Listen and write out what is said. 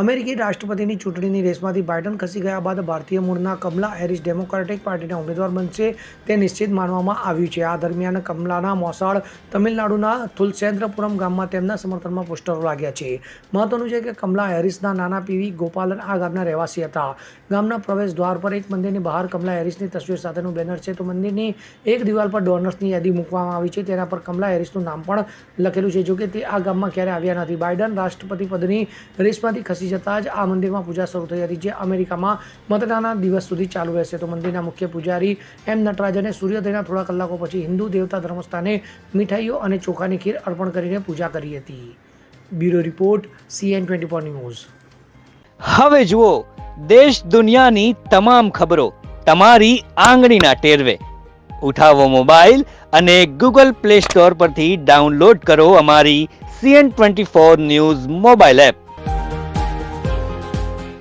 અમેરિકી રાષ્ટ્રપતિની ચૂંટણીની રેસમાંથી બાઇડન ખસી ગયા બાદ ભારતીય મૂળના કમલા હેરિસ ડેમોક્રેટિક પાર્ટીના ઉમેદવાર બનશે તે નિશ્ચિત માનવામાં આવ્યું છે. આ દરમિયાન કમલાના મોસાળ તમિલનાડુના થુલસેન્દ્રપુરમ ગામમાં તેમના સમર્થનમાં પોસ્ટરો લાગ્યા છે. મહત્વનું છે કે કમલા હેરિસના નાના પીવી ગોપાલન આ ગામના રહેવાસી હતા. ગામના પ્રવેશ દ્વાર પર એક મંદિરની બહાર કમલા હેરિસની તસવીર સાથેનું બેનર છે. તો મંદિરની એક દિવાલ પર ડોનર્સની યાદી મૂકવામાં આવી છે. તેના પર કમલા હેરિસનું નામ પણ લખેલું છે. જોકે તે આ ગામમાં ક્યારે આવ્યા નથી. બાઇડન રાષ્ટ્રપતિ પદની રેસમાંથી ખસી જતાં જ આ મંદિરમાં પૂજા શરૂ થઈ હતી, જે અમેરિકામાં મતદાનના દિવસ સુધી ચાલુ રહેશે. તો મંદિરના મુખ્ય પૂજારી એમ નટરાજને સૂર્યોદયના થોડા કલાકો પછી હિન્દુ દેવતા ધર્મસ્થાને મીઠાઈઓ અને ચોખાની ખીર અર્પણ કરીને પૂજા કરી હતી. Bureau report, CN twenty four news. હવે જુઓ, દેશ દુનિયાની તમામ ખબરો તમારી આંગળીના ટેરવે. ઉઠાવો મોબાઈલ અને ગૂગલ પ્લે સ્ટોર પરથી ડાઉનલોડ કરો અમારી CN twenty four news mobile app.